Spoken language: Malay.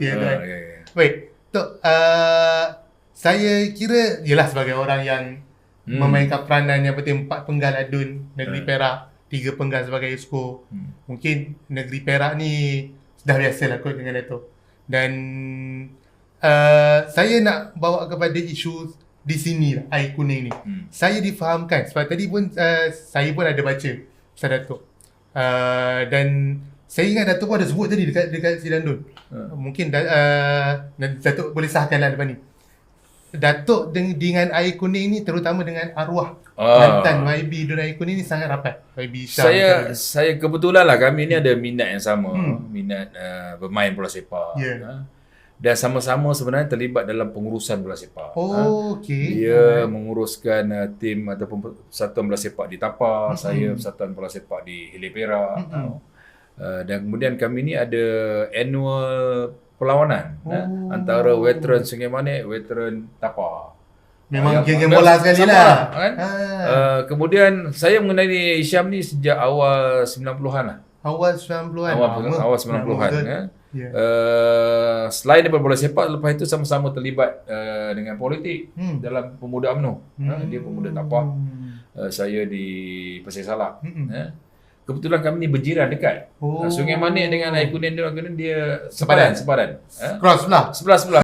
Ya, Ah, kan? ya, ya. Baik, Tok, uh, saya kira ialah sebagai orang yang Hmm. memainkan peranan yang penting empat penggal adun negeri Hmm. Perak, tiga penggal sebagai esko. Hmm. Mungkin negeri Perak ni dah biasa lah kot dengan itu. Dan uh, saya nak bawa kepada isu di sini lah, air kuning ni. Hmm. Saya difahamkan sebab tadi pun uh, saya pun ada baca Ustaz Datuk. Uh, dan saya ingat Datuk pun ada sebut tadi dekat dekat Sidang Dun. Ha. Mungkin da, uh, Datuk boleh sahkan lah depan ni. Datuk dengan, dengan air kuning ni terutama dengan arwah Ah. mantan YB Dun air kuning ni sangat rapat. YB Syah. Saya tu. saya kebetulan lah kami ni ada minat yang sama, Hmm. minat uh, bermain bola sepak. Ya. Ha? Dan sama-sama sebenarnya terlibat dalam pengurusan bola sepak. Ha? Oh, okey. Dia menguruskan uh, tim ataupun persatuan bola sepak di Tapa, Mm-mm. saya persatuan bola sepak di Hilir Perak. Mm-mm. Uh, dan kemudian kami ni ada annual perlawanan Oh. eh, antara veteran Sungai Manik, veteran Tapa. Memang geng-geng yang- bola sekali lah. kan? Ah, Uh, kemudian saya mengenali Isyam ni sejak awal 90-an lah. awal 90-an. Awal, Lama. awal 90-an. Betul. Ya. Ya. Uh, selain daripada bola sepak, lepas itu sama-sama terlibat uh, dengan politik Hmm. dalam pemuda UMNO. Uh, dia pemuda Hmm. uh, saya di Pasir Salak. Hmm. Ya. Kebetulan kami ni berjiran dekat. Oh. Sungai Manik dengan Air Kuning dia, dia Sepadan. sepadan. sepadan. Cross lah. sebelah-sebelah.